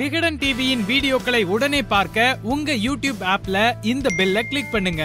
விகடன் டிவியின் வீடியோக்களை உடனே பார்க்க உங்க யூடியூப் ஆப்ல இந்த பெல்லை கிளிக் பண்ணுங்க.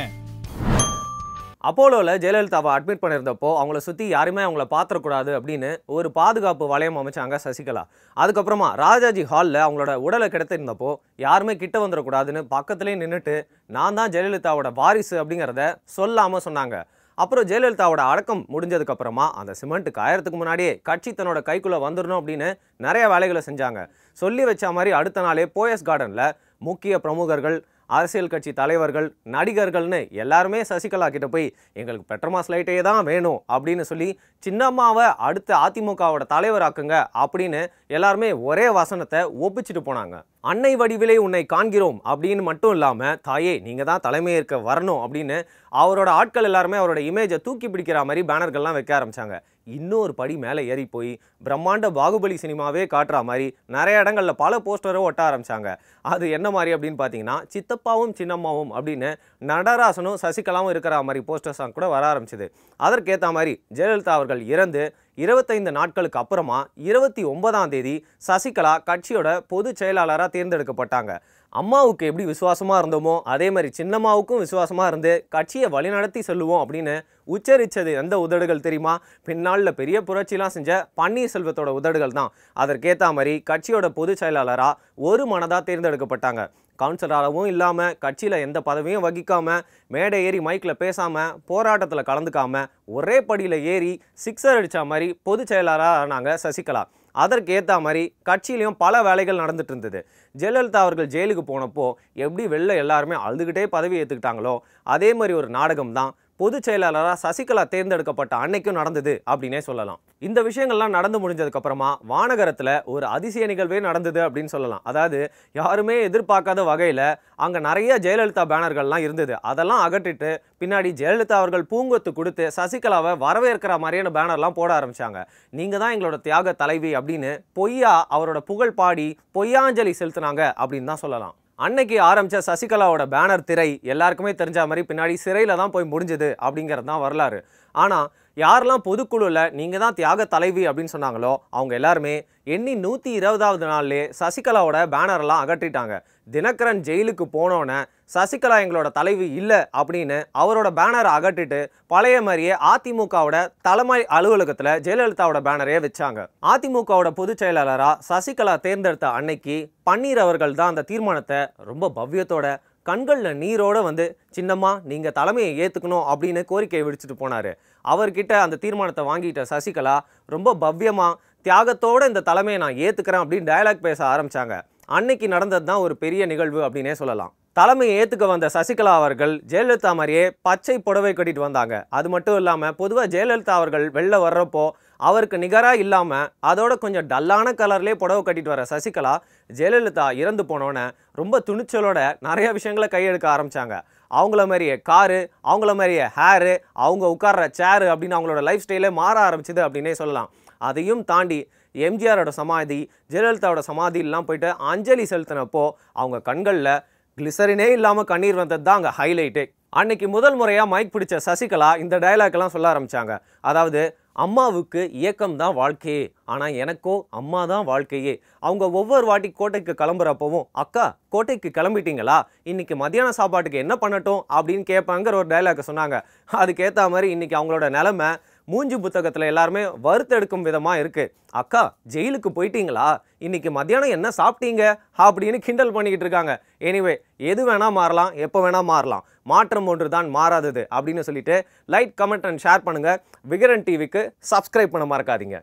அப்போலோவில் ஜெயலலிதாவை அட்மிட் பண்ணியிருந்தப்போ அவங்கள சுற்றி யாருமே அவங்கள பார்த்துடக்கூடாது அப்படின்னு ஒரு பாதுகாப்பு வளையம் அமைச்சாங்க சசிகலா. அதுக்கப்புறமா ராஜாஜி ஹாலில் அவங்களோட உடலை கிடத்திருந்தப்போ யாருமே கிட்ட வந்துடக்கூடாதுன்னு பக்கத்துலேயே நின்றுட்டு நான் தான் ஜெயலலிதாவோட வாரிசு அப்படிங்கிறத சொல்லாமல் சொன்னாங்க. அப்புறம் ஜெயலலிதாவோட அடக்கம் முடிஞ்சதுக்கு அப்புறமா அந்த சிமெண்ட் காயறதுக்கு முன்னாடியே கட்சி தன்னோட கைக்குள்ளே வந்துடணும் அப்படின்னு நிறைய வேலைகளை செஞ்சாங்க. சொல்லி வச்ச மாதிரி அடுத்த நாளே போயஸ் கார்டனில் முக்கிய பிரமுகர்கள் அரசியல் கட்சி தலைவர்கள் நடிகர்கள்னு எல்லாருமே சசிகலா கிட்ட போய் எங்களுக்கு பெட்ரமாஸ் லைட்டே தான் வேணும் அப்படின்னு சொல்லி சின்னம்மாவை அடுத்த அதிமுகவோட தலைவராக்குங்க அப்படின்னு எல்லாருமே ஒரே வசனத்தை ஒப்பிச்சிட்டு போனாங்க. அன்னை வடிவிலே உன்னை காண்கிறோம் அப்படின்னு மட்டும் இல்லாமல் தாயே நீங்கள் தான் தலைமையேற்க வரணும் அப்படின்னு அவரோட ஆட்கள் எல்லாருமே அவரோட இமேஜை தூக்கி பிடிக்கிற மாதிரி பேனர்கள்லாம் வைக்க ஆரம்பிச்சாங்க. இன்னொரு படி மேலே ஏறி போய் பிரம்மாண்ட பாகுபலி சினிமாவே காட்டுற மாதிரி நிறைய இடங்களில் பல போஸ்டரும் ஒட்ட ஆரம்பித்தாங்க அது என்ன மாதிரி அப்படின்னு பார்த்தீங்கன்னா சித்தப்பாவும் சின்னம்மாவும் அப்படின்னு நடராசனும் சசிகலாவும் இருக்கிற மாதிரி போஸ்டர்ஸாக கூட வர ஆரம்பிச்சிது. அதற்கேற்ற மாதிரி ஜெயலலிதா அவர்கள் இறந்து இருபத்தைந்து நாட்களுக்கு அப்புறமா இருபத்தி ஒன்பதாம் தேதி சசிகலா கட்சியோட பொதுச் செயலாளராக தேர்ந்தெடுக்கப்பட்டாங்க. அம்மாவுக்கு எப்படி விசுவாசமாக இருந்தோமோ அதே மாதிரி சின்னம்மாவுக்கும் விசுவாசமாக இருந்து கட்சியை வழிநடத்தி செல்லுவோம் அப்படின்னு உச்சரித்தது எந்த உதடுகள் தெரியுமா? பின்னாளில் பெரிய புரட்சிலாம் செஞ்ச பன்னீர்செல்வத்தோட உதடுகள் தான். அதற்கேற்ற மாதிரி கட்சியோட பொதுச் செயலாளராக ஒரு மனதாக தேர்ந்தெடுக்கப்பட்டாங்க. கவுன்சிலராகவும் இல்லாமல் கட்சியில் எந்த பதவியும் வகிக்காமல் மேடை ஏறி மைக்கில் பேசாமல் போராட்டத்தில் கலந்துக்காமல் ஒரே படியில் ஏறி சிக்ஸர் அடித்த மாதிரி பொதுச் செயலாளராக ஆனாங்க சசிகலா. அதற்கேற்ற மாதிரி கட்சியிலையும் பல வேலைகள் நடந்துட்டு இருந்தது. ஜெயலலிதா அவர்கள் ஜெயிலுக்கு போனப்போ எப்படி வெளில எல்லாருமே அழுதுகிட்டே பதவி ஏற்றுக்கிட்டாங்களோ அதே மாதிரி ஒரு நாடகம் தான் பொதுச் செயலாளராக சசிகலா தேர்ந்தெடுக்கப்பட்ட அன்னைக்கும் நடந்தது அப்படின்னே சொல்லலாம். இந்த விஷயங்கள்லாம் நடந்து முடிஞ்சதுக்கப்புறமா வானகரத்தில் ஒரு அதிசய நிகழ்வே நடந்தது அப்படின்னு சொல்லலாம். அதாவது யாருமே எதிர்பார்க்காத வகையில் அங்கே நிறைய ஜெயலலிதா பேனர்கள்லாம் இருந்தது. அதெல்லாம் அகற்றிட்டு பின்னாடி ஜெயலலிதா அவர்கள் பூங்கொத்து கொடுத்து சசிகலாவை வரவேற்கிற மாதிரியான பேனர்லாம் போட ஆரம்பித்தாங்க நீங்கள் தான் எங்களோட தியாக தலைவி அப்படின்னு பொய்யா அவரோட புகழ் பாடி பொய்யாஞ்சலி செலுத்துனாங்க அப்படின்னு தான் சொல்லலாம். அன்னைக்கு ஆரம்பித்த சசிகலாவோட பேனர் திரை எல்லாருக்குமே தெரிஞ்ச மாதிரி பின்னாடி சிறையில் தான் போய் முடிஞ்சது அப்படிங்கிறது தான் வரலாறு. ஆனால் யாரெல்லாம் பொதுக்குழுவில் நீங்கள் தான் தியாக தலைவி அப்படின்னு சொன்னாங்களோ அவங்க எல்லாருமே எண்ணி நூற்றி இருபதாவது நாள்லேயே சசிகலாவோட பேனரெல்லாம் அகற்றிட்டாங்க. தினகரன் ஜெயிலுக்கு போனோன்னே சசிகலா எங்களோட தலைவி இல்லை அப்படின்னு அவரோட பேனரை அகற்றிட்டு பழைய மாதிரியே அதிமுகவோட தலைமை அலுவலகத்தில் ஜெயலலிதாவோட பேனரையே வச்சாங்க. அதிமுகவோட பொதுச் செயலாளராக சசிகலா தேர்ந்தெடுத்த அன்னைக்கு பன்னீர் அவர்கள் தான் அந்த தீர்மானத்தை ரொம்ப பவ்யத்தோட கண்களில் நீரோடு வந்து சின்னம்மா நீங்கள் தலைமையை ஏற்றுக்கணும் அப்படின்னு கோரிக்கையை விடுச்சிட்டு போனார். அவர்கிட்ட அந்த தீர்மானத்தை வாங்கிட்ட சசிகலா ரொம்ப பவ்யமாக தியாகத்தோடு இந்த தலைமையை நான் ஏற்றுக்கிறேன் அப்படின்னு டயலாக் பேச ஆரம்பித்தாங்க அன்னைக்கு நடந்தது தான் ஒரு பெரிய நிகழ்வு அப்படின்னே சொல்லலாம். தலைமையை ஏற்றுக்க வந்த சசிகலா அவர்கள் ஜெயலலிதா மாதிரியே பச்சை புடவை கட்டிட்டு வந்தாங்க. அது மட்டும் இல்லாமல் பொதுவாக ஜெயலலிதா அவர்கள் வெளில வர்றப்போ அவருக்கு நிகராக இல்லாமல் அதோட கொஞ்சம் டல்லான கலர்லேயே புடவை கட்டிட்டு வர சசிகலா ஜெயலலிதா இறந்து போனோன்னே ரொம்ப துணிச்சலோட நிறைய விஷயங்களை கையெடுக்க ஆரம்பித்தாங்க அவங்கள மாதிரியே காரு அவங்கள மாதிரியே ஹேரு அவங்க உட்கார்ற சேரு அப்படின்னு அவங்களோட லைஃப் ஸ்டைலே மாற ஆரம்பிச்சுது அப்படின்னே சொல்லலாம். அதையும் தாண்டி எம்ஜிஆரோட சமாதி ஜெயலலிதாவோட சமாதியெல்லாம் போயிட்டு அஞ்சலி செலுத்தினப்போ அவங்க கண்களில் கிளிசரினே இல்லாமல் கண்ணீர் வந்தது தான் அங்கே ஹைலைட்டே அன்னைக்கு முதல் முறையாக மைக் பிடிச்ச சசிகலா இந்த டைலாக்லாம் சொல்ல ஆரம்பித்தாங்க அதாவது அம்மாவுக்கு இயக்கம் தான் வாழ்க்கையே. ஆனால் எனக்கோ அம்மா தான் வாழ்க்கையே. அவங்க ஒவ்வொரு வாட்டி கோட்டைக்கு கிளம்புறப்பவும் அக்கா கோட்டைக்கு கிளம்பிட்டீங்களா? இன்னைக்கு மத்தியான சாப்பாட்டுக்கு என்ன பண்ணட்டும்? அப்படின்னு கேட்பாங்கிற ஒரு டைலாக் சொன்னாங்க. அதுக்கேற்ற மாதிரி இன்னைக்கு அவங்களோட நிலமை மூஞ்சி புத்தகத்தில் எல்லாருமே வறுத்தெடுக்கும் விதமாக இருக்குது அக்கா ஜெயிலுக்கு போயிட்டீங்களா? இன்றைக்கி மத்தியானம் என்ன சாப்பிட்டீங்க? அப்படின்னு கிண்டல் பண்ணிக்கிட்டு இருக்காங்க. எனிவே எது வேணால் மாறலாம் எப்போ வேணால் மாறலாம். மாற்றம் ஒன்று தான் மாறாதது அப்படின்னு சொல்லிட்டு லைக் கமெண்ட் அண்ட் ஷேர் பண்ணுங்கள் விகரன் டிவிக்கு சப்ஸ்கிரைப் பண்ண மறக்காதீங்க.